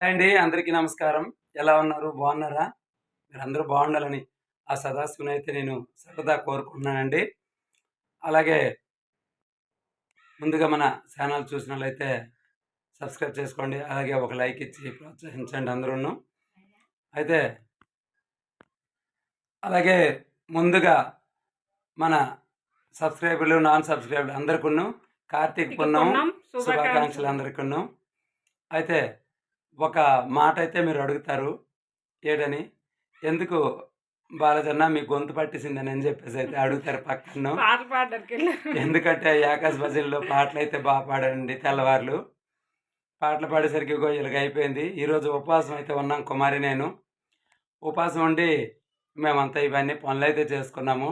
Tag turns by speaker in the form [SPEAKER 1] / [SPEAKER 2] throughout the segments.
[SPEAKER 1] అండి అందరికీ నమస్కారం. ఎలా ఉన్నారు? బాగున్నారా? మీరు అందరూ బాగుండాలని ఆ సదాశివుని అయితే నేను సరదా కోరుకుంటున్నానండి. అలాగే ముందుగా మన ఛానల్ చూసినట్లయితే సబ్స్క్రైబ్ చేసుకోండి అలాగే ఒక లైక్ ఇచ్చి ప్రోత్సహించండి అందరూ అయితే అలాగే ముందుగా మన సబ్స్క్రైబర్లు నాన్ సబ్స్క్రైబర్లు అందరికీ కార్తీక్ పున్నం శుభాకాంక్షలు. అందరికీ అయితే ఒక మాట అయితే మీరు అడుగుతారు ఏడని ఎందుకు బాలజన్న మీ గొంతు పట్టేసిందని అని చెప్పేసి అయితే అడుగుతారు పక్కన ఎందుకంటే యాకాశ భజనలో పాటలు అయితే బాగా పాడండి తెల్లవార్లు. పాటలు పాడేసరికి ఇలాగ అయిపోయింది. ఈరోజు ఉపవాసం అయితే ఉన్నాం కుమారి నేను. ఉపవాసం ఉండి మేమంతా ఇవన్నీ పనులు అయితే చేసుకున్నాము.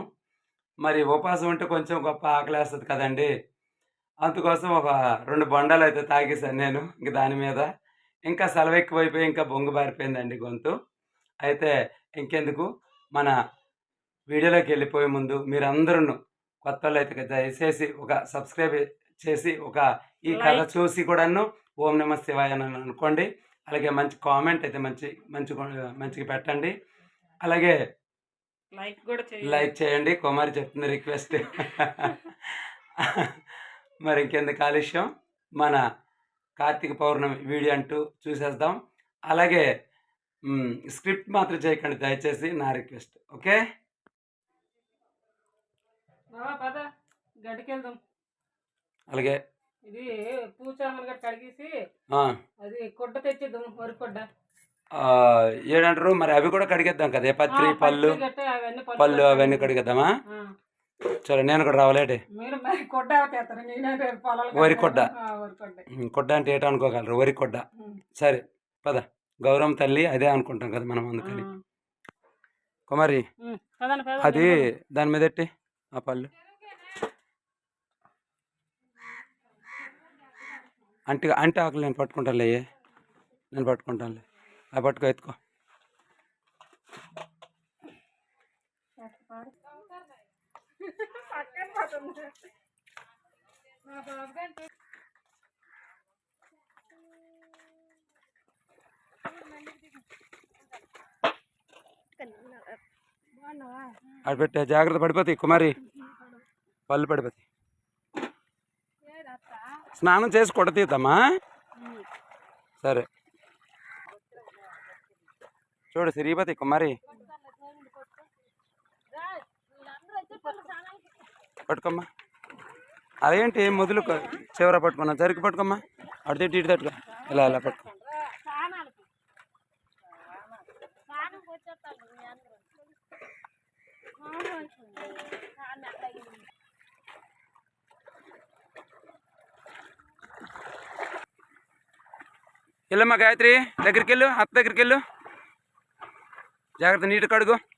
[SPEAKER 1] మరి ఉపవాసం ఉంటే కొంచెం గొప్ప ఆకలి వేస్తుంది కదండి. అందుకోసం ఒక రెండు బొండాలు అయితే తాగేశాను నేను ఇంక దాని మీద. ఇంకా సెలవు ఎక్కువైపోయి ఇంకా బొంగు బారిపోయిందండి గొంతు. అయితే ఇంకెందుకు? మన వీడియోలోకి వెళ్ళిపోయే ముందు మీరందరూ కొత్త వాళ్ళు అయితే దయచేసి ఒక సబ్స్క్రైబ్ చేసి ఒక ఈ కథ. చూసి కూడాను ఓం నమ శివాయ అని అనుకోండి. అలాగే మంచి కామెంట్ అయితే మంచి మంచి మంచిగా పెట్టండి. అలాగే
[SPEAKER 2] లైక్ కూడా చేయండి.
[SPEAKER 1] లైక్ చేయండి. కుమారి చెప్తుంది రిక్వెస్ట్. మరి ఇంకెందుకు ఆలస్యం? మన కార్తీక పౌర్ణమి వీడియో అంటూ చూసేద్దాం. అలాగే స్క్రిప్ట్ మాత్రం చేయకండి దయచేసి నా రిక్వెస్ట్. ఓకే? అలాగే.
[SPEAKER 2] ఇది పూచామలు గట్ట కడిగేసి అది కొడ్డ తెచ్చిద్దాం వరి కొడ్డ.
[SPEAKER 1] ఏడంటారు? మరి అవి కూడా కడిగేద్దాం కదా పత్రి పళ్ళు?
[SPEAKER 2] పళ్ళు
[SPEAKER 1] అవన్నీ కడిగేద్దామా. సరే నేను కూడా రావాలేటి వరి కొడ్డ.
[SPEAKER 2] కొడ్డ
[SPEAKER 1] అంటే ఏటో అనుకోగలరు వరి కొడ్డ. సరే పద గౌరవం తల్లి అదే అనుకుంటాం కదా మనం అందుకని. కుమారి అది. దాని మీద ఎట్టి ఆ పళ్ళు అంటే అంటే ఆకులు నేను పట్టుకుంటానులే. నేను పట్టుకుంటానులే ఆ పట్టుకో ఎత్తుకో
[SPEAKER 2] పక్కన మా బాబు గారు
[SPEAKER 1] అది పెట్టే జాగ్రత్త పడిపోతాయి కుమారి. పళ్ళు పడిపోతాయి స్నానం చేసి కొడతీద్దామా సరే. చూడు సిరిగిపోతాయి కుమారి. పట్టుకోమ్మా. అదేంటి మొదలు చివర పట్టుకున్నా? జరిగి పట్టుకోమ్మా. అటు తిట్టి ఇటు తట్టుకో. ఇలా ఇలా పట్టుకో. వెళ్ళమ్మా గాయత్రి. దగ్గరికి వెళ్ళు అత్త దగ్గరికి వెళ్ళు జాగ్రత్త నీటి కడుగు.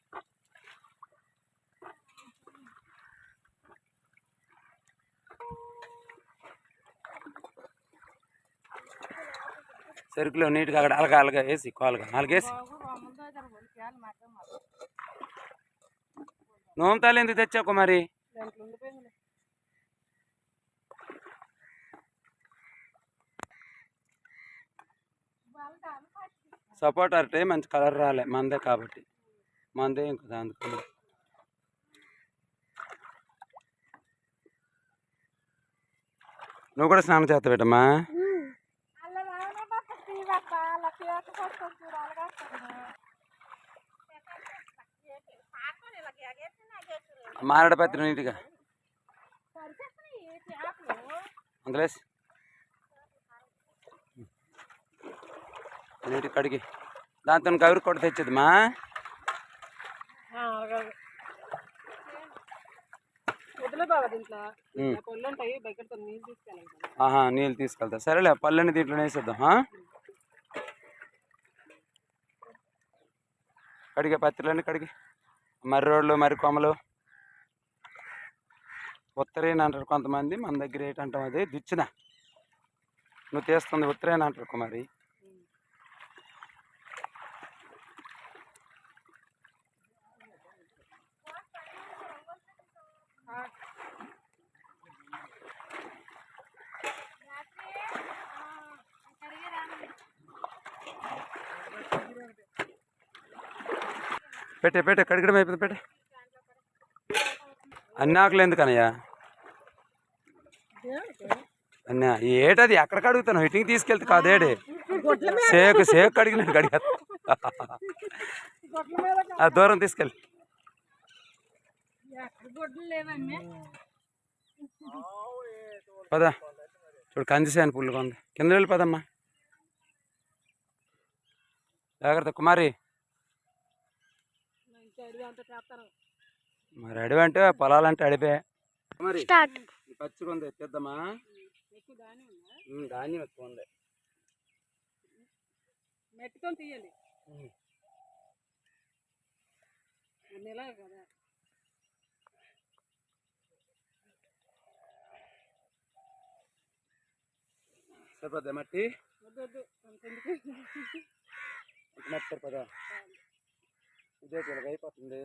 [SPEAKER 1] సరుకులో నీట్గా అక్కడ అలగా అలగా వేసి కోలుగా అలగేసి నోమతాలు ఎందుకు తెచ్చావు కుమారి?
[SPEAKER 2] దాంట్లో అంటే
[SPEAKER 1] సపోర్ట్ అరటే మంచి కలర్ రాలే మందే కాబట్టి. మందే ఇంకా అందుకని నువ్వు కూడా స్నానం చేస్తా మారడపత్రి నీట్గా. అందులేసి నీటి కడిగి. దాంతో కవిరి కూడా తెచ్చేదిమా
[SPEAKER 2] వదిలే బాబా దీంట్లో
[SPEAKER 1] ఉమ్.
[SPEAKER 2] పొల్లు ఉంటాయి బకెట్తో నీళ్ళు తీసుకెళ్ళాలి
[SPEAKER 1] ఆహా నీళ్ళు తీసుకెళ్తా. సరేలే పళ్ళని దీంట్లో వేసేద్దాం కడిగే పత్రులన్నీ కడిగి మర్రి రోడ్లు మర్రి కొమ్మలు. ఉత్తరేని అంటారు కొంతమంది మన దగ్గర ఏంటంటాం అది? దుచ్చిన? నువ్వు తీస్తుంది ఉత్తరేని అంటారు కుమారి. పెట్టే పెట్టే కడగడం అయిపోయింది పెట్టే. అన్ని ఆకులు ఎందుకనయ్యా అన్నా ఏటది? ఎక్కడ కడుగుతాను ఇటుకి తీసుకెళ్తే కాదేడి సేకు సేకు కడిగినట్టు కడిగా ఆ దూరం తీసుకెళ్ళి.
[SPEAKER 2] పదా.
[SPEAKER 1] పద చూడు కందిసేను పుల్లుగా ఉంది. కింద వెళ్ళి పదమ్మా. జాగ్రత్త కుమారి. మరి అడవి అంటే పొలాలంటే అడిపే ఈ పచ్చిగా ఉంది ఎత్తేద్దామా ధాన్యం ఎక్కువ ఉంది.
[SPEAKER 2] మెట్టుకొని తీయాలి. కదా.
[SPEAKER 1] సరిపోద్దా మట్టి? మట్టి సరిపోదా? ఇదే ఇలాగ అయిపోతుంది.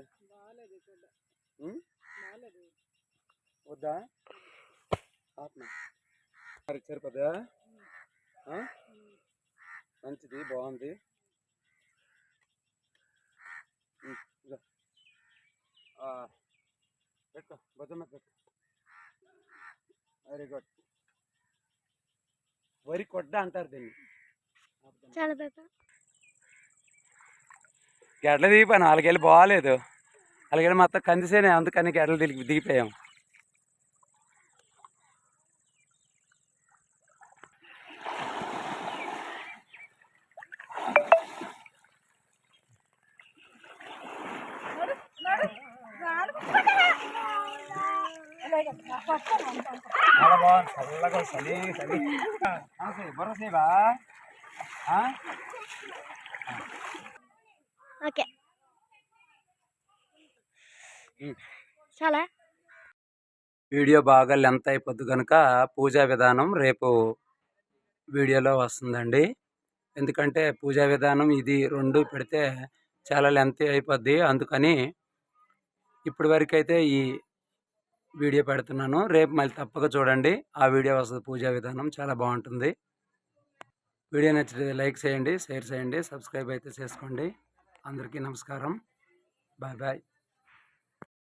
[SPEAKER 1] వద్దా? ఆత్మ. సరిపోదా ఆ? మంచిది బాగుంది. పెట్టుకో వెరీ గుడ్ వరి కొడ్డ అంటారు దీన్ని.
[SPEAKER 3] చాలా పేపర్
[SPEAKER 1] గెడ్ల దిగిపోయాను వాళ్ళకెళ్ళి బాగాలేదు వాళ్ళకెళ్ళి మొత్తం కందిసేనే అందుకని గెడ్లు దిగి దిగిపోయాం చాలా బాగుంది చల్లగా చలి చలి బుర్రసేవా
[SPEAKER 3] ఓకే. చాలా.
[SPEAKER 1] వీడియో బాగా లెంత్ అయిపోద్ది కనుక పూజా విధానం రేపు వీడియోలో వస్తుందండి. ఎందుకంటే పూజా విధానం ఇది రెండు పెడితే చాలా లెంత్ అయిపోద్ది. అందుకని ఇప్పటి వరకు అయితే ఈ వీడియో పెడుతున్నాను. రేపు మళ్ళీ తప్పక చూడండి. ఆ వీడియో వస్తుంది పూజా విధానం. చాలా బాగుంటుంది. వీడియో నచ్చితే లైక్ చేయండి షేర్ చేయండి సబ్స్క్రైబ్ అయితే చేసుకోండి. అందరికీ నమస్కారం. Bye bye.